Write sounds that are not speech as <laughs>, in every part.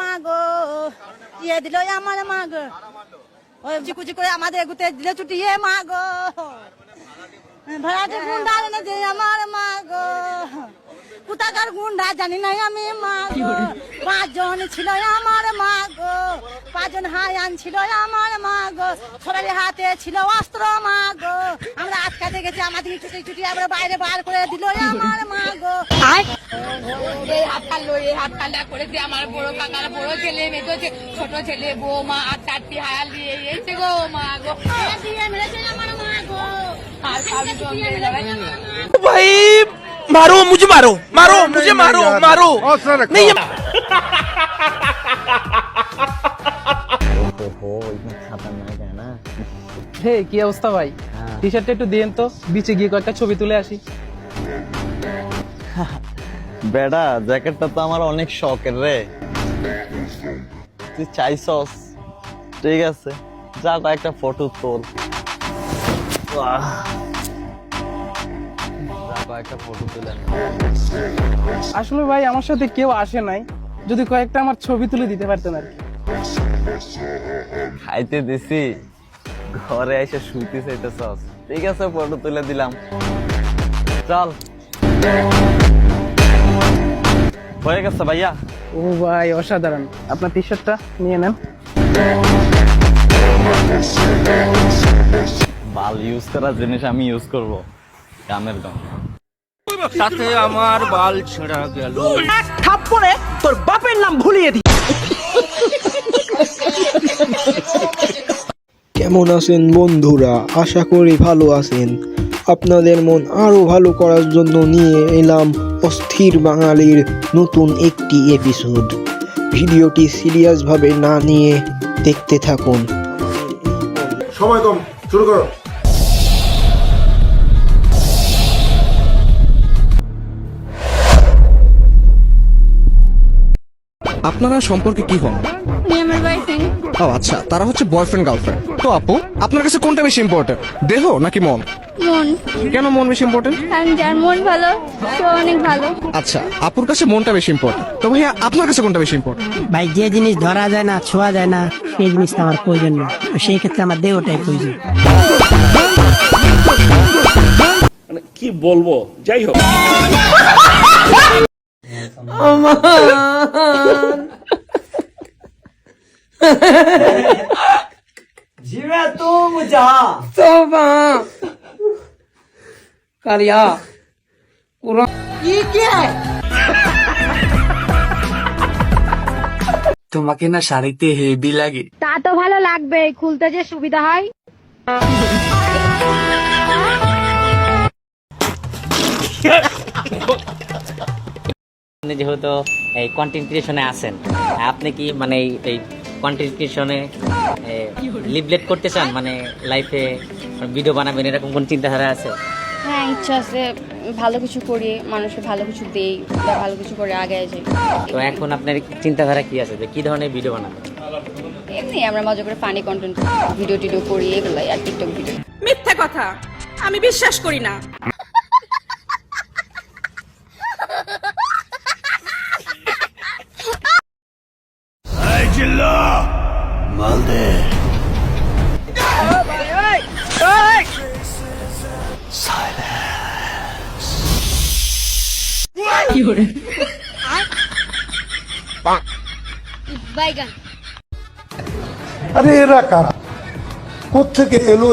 মা গো ইয়ে দিল আমার মা গো ওই চিকুচি করে আমাদের এগুতে দিলে ছুটিয়ে মা গো ভাড়াটে গুন্ডা এনে যে আমার মা গো কোথাকার গুন্ডা জানি না আমি মা গো পাঁচজন ছিল আমার মা গো পাঁচজন হায়ান ছিল আমার মা গো সবার হাতে ছিল অস্ত্র মা গো আমরা আটকাতে গেছি, আমাদের ছুটি ছুটি আমরা বাইরে বার করে দিল আমার মা গো এই হাত কাটলো এই হাত কাটা করেছে আমার বড় কাকার বড় ছেলে মেয়ে ছে- ছোট ছেলে বৌমা আর চারটি হায়াল দিয়ে এইছে গো মা গো দিয়ে মেরেছে আমার মা গো আর কারোর সঙ্গে भाई मारो मुझे मारो मारो मुझे मारो मारो नहीं ये- ओहो इतना खतरनाक है ना হে কি অবস্থা ভাই টি শার্টটা একটু দিন তো বিচে গিয়ে কয়েকটা ছবি তুলে আসি বেডা জ্যাকেটটা তো আমার অনেক শখের রে। তুই চাইছস? ঠিক আছে যা একটা ফটো তোল। কয়েকটা ফটো তুলে আসলে ভাই আমার সাথে কেউ আসে নাই। যদি কয়েকটা আমার ছবি তুলে দিতে পারতেন আর খাইতে দিছি। ঘরে এসে শুইতে চাইতেছস। ঠিক আছে ফটো তুলে দিলাম। চল। হয়ে গেছে ভাইয়া। ও ভাই অসাধারণ। আপনার টি শার্টটা নিয়ে নেন। বাল ইউজ করা জিনিস আমি ইউজ করব। গামের গাম সাথে আমার বাল ছেঁড়া গেল। থাপ্পড়ে তোর বাপের নাম ভুলিয়ে দি। কেমন আছেন বন্ধুরা? আশা করি ভালো আছেন। আপনাদের মন আরও ভালো করার জন্য নিয়ে এলাম অস্থির বাঙালির নতুন একটি এপিসোড ভিডিওটি সিরিয়াসভাবে না নিয়ে দেখতে থাকুন। সময় কম শুরু করো। আপনারা সম্পর্কে কি হন? আমার ও আচ্ছা তারা হচ্ছে বয়ফ্রেন্ড গার্লফ্রেন্ড তো আপু আপনার কাছে কোনটা বেশি ইম্পর্টেন্ট দেহ নাকি মন? মন। কেন মন বেশি ইম্পর্টেন্ট কারণ যার মন ভালো সে অনেক ভালো। আচ্ছা আপুর কাছে মনটা বেশি ইম্পর্টেন্ট তো ভাইয়া আপনার কাছে কোনটা বেশি ইম্পর্টেন্ট ভাই যে জিনিস ধরা যায় না ছোঁয়া যায় না সেই জিনিসটা আমার প্রয়োজন না। সেই ক্ষেত্রে আমার দেহটাই প্রয়োজন। কি বলব? যাই হোক। <laughs> তোমাকে না শাড়িতে হেভি লাগে তা তো ভালো লাগবে খুলতে যে সুবিধা হয়。আপনি যেহেতু এই কন্টেন্ট ক্রিয়েশনে আছেন আপনি কি মানে এই- ক্রিয়েশনে লিভলেট করতে চান মানে লাইফে ভিডিও বানাবেন এরকম কোন চিন্তাধারা আছে? হ্যাঁ ইচ্ছা আছে ভালো কিছু করি মানুষকে ভালো কিছু দেই বা ভালো কিছু করে আগে যাই। তো এখন আপনার চিন্তাধারা কি আছে যে কি ধরনের ভিডিও বানাবেন? এমনি আমরা মজা করে ফানি কন্টেন্ট ভিডিও টিডিও করি এগুলাই আর টিকটক ভিডিও মিথ্যা কথা আমি বিশ্বাস করি না। বাইগান আরে এরা কারা? কোথেকে এলো?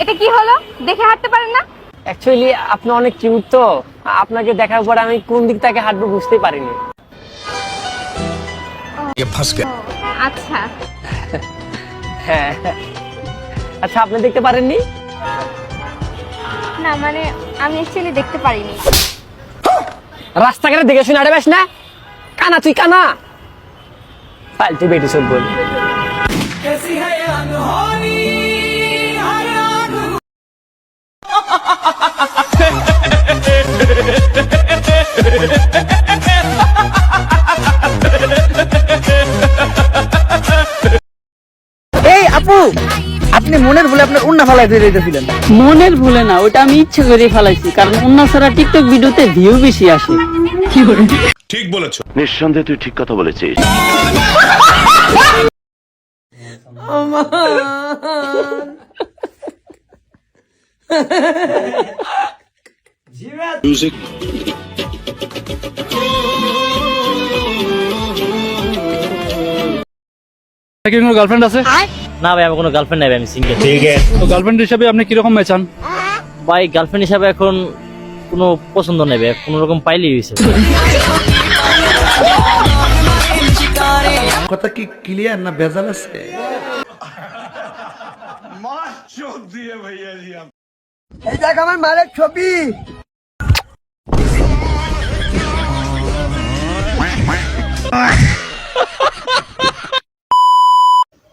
এটা কি হলো? দেখে হাঁটতে পারেন না? অ্যাকচুয়ালি আপনি অনেক কিউট তো। আপনাকে দেখার পর আমি কোন দিক থেকে হাঁটবো বুঝতেই পারিনি। আচ্ছা। হ্যাঁ। আচ্ছা আপনি দেখতে পারেননি? না মানে আমি অ্যাকচুয়ালি দেখতে পারিনি। রাস্তাঘাটে দেখে শুনে আরে বেশ না? কানা তুই কানা? ফালতু বেটি সব বল। আপনি মনের ভুলে আপনার উন্না ফালাই দিয়ে মনের ভুলে না ওটা আমি ইচ্ছে করে ফেলাইছি কারণ অন্য ছাড়া টিকটক ভিডিওতে ভিউ বেশি আসে। নিঃসন্দেহে তুই ঠিক কথা বলেছিস। কি গার্লফ্রেন্ড আছে? না ভাই আমার কোনো গার্লফ্রেন্ড নাই ভাই আমি সিঙ্গেল তো গার্লফ্রেন্ড হিসাবে আপনি কীরকম চান ভাই গার্লফ্রেন্ড হিসাবে এখন কোনো পছন্দ নেই ভাই কোনো রকম পাইলেই হয়েছে। কথা কি ক্লিয়ার না ভেজাল আছে <laughs> এই দেখ আমার মায়ের ছবি